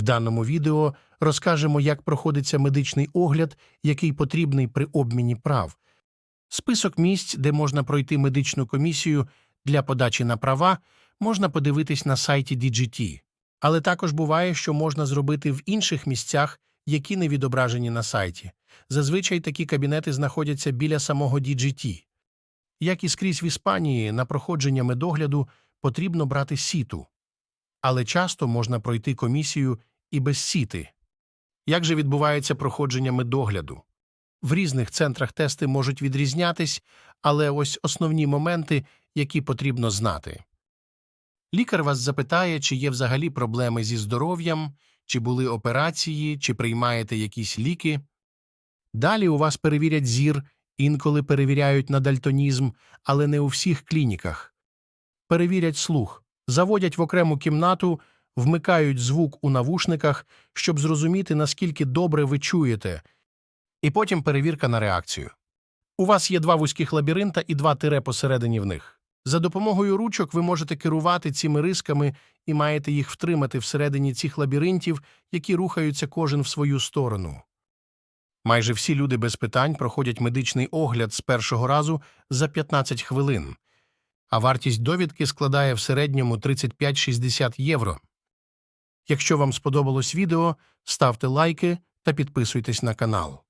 В даному відео розкажемо, як проходиться медичний огляд, який потрібний при обміні прав, список місць, де можна пройти медичну комісію для подачі на права, можна подивитись на сайті DGT. Але також буває, що можна зробити в інших місцях, які не відображені на сайті. Зазвичай такі кабінети знаходяться біля самого DGT. Як і скрізь в Іспанії, на проходження медогляду потрібно брати сіту. Але часто можна пройти комісію і без сіти. Як же відбувається проходження медогляду? В різних центрах тести можуть відрізнятись, але ось основні моменти, які потрібно знати. Лікар вас запитає, чи є взагалі проблеми зі здоров'ям, чи були операції, чи приймаєте якісь ліки. Далі у вас перевірять зір, інколи перевіряють на дальтонізм, але не у всіх клініках. Перевірять слух, заводять в окрему кімнату, вмикають звук у навушниках, щоб зрозуміти, наскільки добре ви чуєте, і потім перевірка на реакцію. У вас є два вузьких лабіринта і два тире посередині в них. За допомогою ручок ви можете керувати цими рисками і маєте їх втримати всередині цих лабіринтів, які рухаються кожен в свою сторону. Майже всі люди без питань проходять медичний огляд з першого разу за 15 хвилин, а вартість довідки складає в середньому 35-60 євро. Якщо вам сподобалось відео, ставте лайки та підписуйтесь на канал.